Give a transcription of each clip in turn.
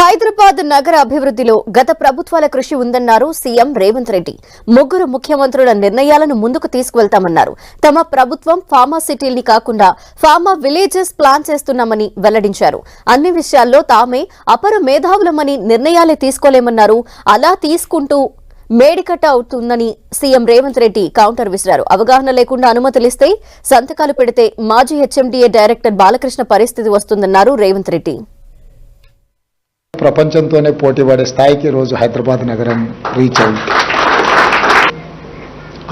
హైదరాబాద్ నగర అభివృద్దిలో గత ప్రభుత్వాల కృషి ఉందన్నారు సీఎం రేవంత్ రెడ్డి. ముగ్గురు ముఖ్యమంత్రుల నిర్ణయాలను ముందుకు తీసుకువెళ్తామన్నారు. తమ ప్రభుత్వం ఫార్మా సిటీల్ని కాకుండా ఫార్మా విలేజెస్ ప్లాన్ చేస్తున్నామని వెల్లడించారు. అన్ని విషయాల్లో తామే అపర మేధావులమని నిర్ణయాలే తీసుకోలేమన్నారు. అలా తీసుకుంటూ మేడికట్ట అవుతుందని సీఎం రేవంత్ రెడ్డి కౌంటర్ విసిరారు. అవగాహన లేకుండా అనుమతులిస్తే సంతకాలు పెడితే మాజీ హెచ్ఎండీఏ డైరెక్టర్ బాలకృష్ణ పరిస్థితి వస్తుందన్నారు రేవంత్ రెడ్డి. ప్రపంచంతోనే పోటీ పడే స్థాయికి ఈరోజు హైదరాబాద్ నగరం రీచ్ అయింది.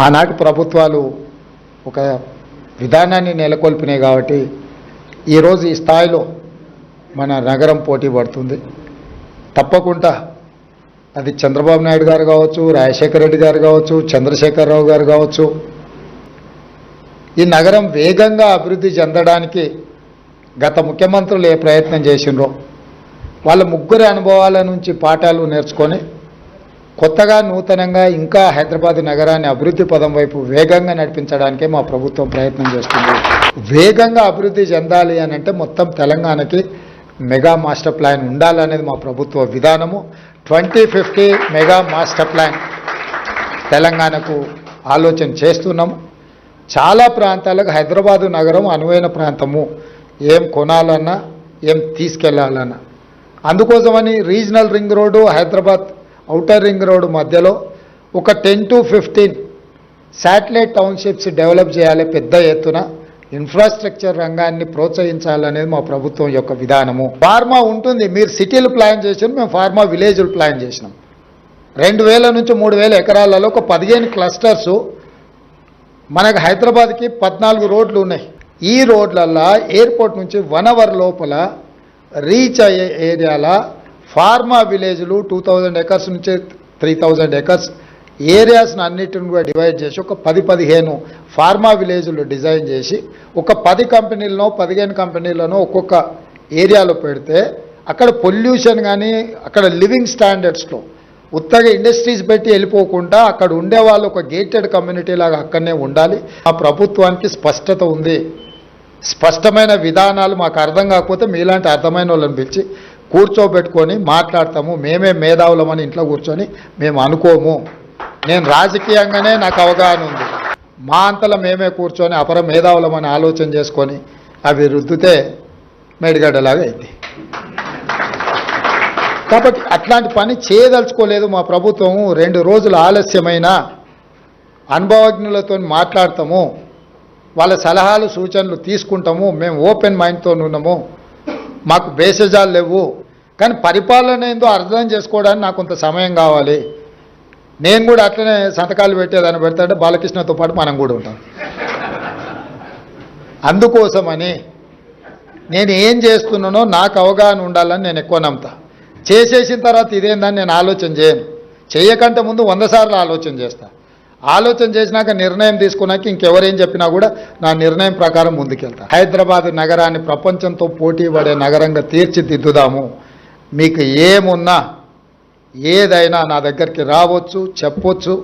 ఆనాటి ప్రభుత్వాలు ఒక విధానాన్ని నెలకొల్పినాయి కాబట్టి ఈరోజు ఈ స్థాయిలో మన నగరం పోటీ పడుతుంది. తప్పకుండా అది చంద్రబాబు నాయుడు గారు కావచ్చు రాజశేఖర రెడ్డి గారు కావచ్చు చంద్రశేఖరరావు గారు కావచ్చు. ఈ నగరం వేగంగా అభివృద్ధి చెందడానికి గత ముఖ్యమంత్రులు ఏ ప్రయత్నం చేసిండ్రో వాళ్ళ ముగ్గురి అనుభవాల నుంచి పాఠాలు నేర్చుకొని కొత్తగా నూతనంగా ఇంకా హైదరాబాద్ నగరాన్ని అభివృద్ధి పదం వైపు వేగంగా నడిపించడానికే మా ప్రభుత్వం ప్రయత్నం చేస్తుంది. వేగంగా అభివృద్ధి చెందాలి అని అంటే మొత్తం తెలంగాణకి మెగా మాస్టర్ ప్లాన్ ఉండాలనేది మా ప్రభుత్వ విధానము. Twenty fifty mega master plan తెలంగాణకు ఆలోచన చేస్తున్నాము చాలా ప్రాంతాలకు హైదరాబాదు నగరం అనువైన ప్రాంతము. ఏం కొనాలన్నా ఏం తీసుకెళ్ళాలన్నా. అందుకోసమని regional ring road Hyderabad outer ring road మధ్యలో ఒక ten to fifteen satellite townships develop చేయాలి పెద్ద ఎత్తున. ఇన్ఫ్రాస్ట్రక్చర్ రంగాన్ని ప్రోత్సహించాలనేది మా ప్రభుత్వం యొక్క విధానము. ఫార్మా ఉంటుంది. మీరు సిటీలు ప్లాన్ చేసారు మేము ఫార్మా విలేజ్లు ప్లాన్ చేసినాం. రెండు వేల నుంచి మూడు వేల ఎకరాలలో ఒక పదిహేను క్లస్టర్స్ మనకు హైదరాబాద్కి పద్నాలుగు రోడ్లు ఉన్నాయి. ఈ రోడ్లల్లో ఎయిర్పోర్ట్ నుంచి వన్ అవర్ లోపల రీచ్ అయ్యే ఏరియాల ఫార్మా విలేజ్లు టూ థౌజండ్ ఎకర్స్ నుంచి త్రీ థౌజండ్ ఎకర్స్. ఏరియాస్ని అన్నిటిని కూడా డివైడ్ చేసి ఒక పది పదిహేను ఫార్మా విలేజ్లు డిజైన్ చేసి ఒక పది కంపెనీలను పదిహేను కంపెనీలను ఒక్కొక్క ఏరియాలో పెడితే అక్కడ పొల్యూషన్ కానీ అక్కడ లివింగ్ స్టాండర్డ్స్లో ఉత్తగా ఇండస్ట్రీస్ పెట్టి వెళ్ళిపోకుండా అక్కడ ఉండే వాళ్ళు ఒక గేటెడ్ కమ్యూనిటీ లాగా అక్కడనే ఉండాలి. ఆ ప్రభుత్వానికి స్పష్టత ఉంది. స్పష్టమైన విధానాలు మాకు అర్థం కాకపోతే మీలాంటి అర్థమైన వాళ్ళని పిలిచి కూర్చోబెట్టుకొని మాట్లాడతాము. మేమే మేధావులమని ఇంట్లో కూర్చొని మేము అనుకోము. నేను రాజకీయంగానే నాకు అవగాహన ఉంది. మా అంతలో మేమే కూర్చొని అపర మేధావులమని ఆలోచన చేసుకొని అవి రుద్దితే మేడిగడ్డలాగా అయింది. కాబట్టి అట్లాంటి పని చేయదలుచుకోలేదు మా ప్రభుత్వము. రెండు రోజులు ఆలస్యమైన అనుభవజ్ఞులతో మాట్లాడతాము. వాళ్ళ సలహాలు సూచనలు తీసుకుంటాము. మేము ఓపెన్ మైండ్తో ఉన్నాము. మాకు బేసజాలు లేవు. కానీ పరిపాలన ఏందో అర్థం చేసుకోవడానికి నాకు కొంత సమయం కావాలి. నేను కూడా అట్లనే సంతకాలు పెట్టేదాన్ని పెడతాడే బాలకృష్ణతో పాటు మనం కూడా ఉంటాం. అందుకోసమని నేను ఏం చేస్తున్నానో నాకు అవగాహన ఉండాలని నేను ఎక్కువ నమ్ముతా. చేసేసిన తర్వాత ఇదేందని నేను ఆలోచన చేయను. చేయకంటే ముందు వంద సార్లు ఆలోచన చేస్తాను ఆలోచన చేసినాక నిర్ణయం తీసుకున్నాక ఇంకెవరేం చెప్పినా కూడా నా నిర్ణయం ప్రకారం ముందుకెళ్తా. హైదరాబాద్ నగరాన్ని ప్రపంచంతో పోటీ పడే నగరంగా తీర్చిదిద్దుదాము. మీకు ఏమున్నా ఏదైనా నా దగ్గరికి రావచ్చు చెప్పొచ్చు.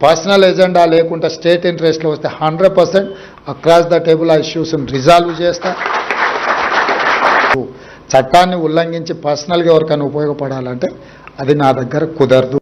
పర్సనల్ ఎజెండా లేకుండా స్టేట్ ఇంట్రెస్ట్లో వస్తే hundred percent across the table ఆ ఇష్యూస్ని రిజాల్వ్ చేస్తా. చట్టాన్ని ఉల్లంఘించి పర్సనల్గా ఎవరికైనా ఉపయోగపడాలంటే అది నా దగ్గర కుదరదు.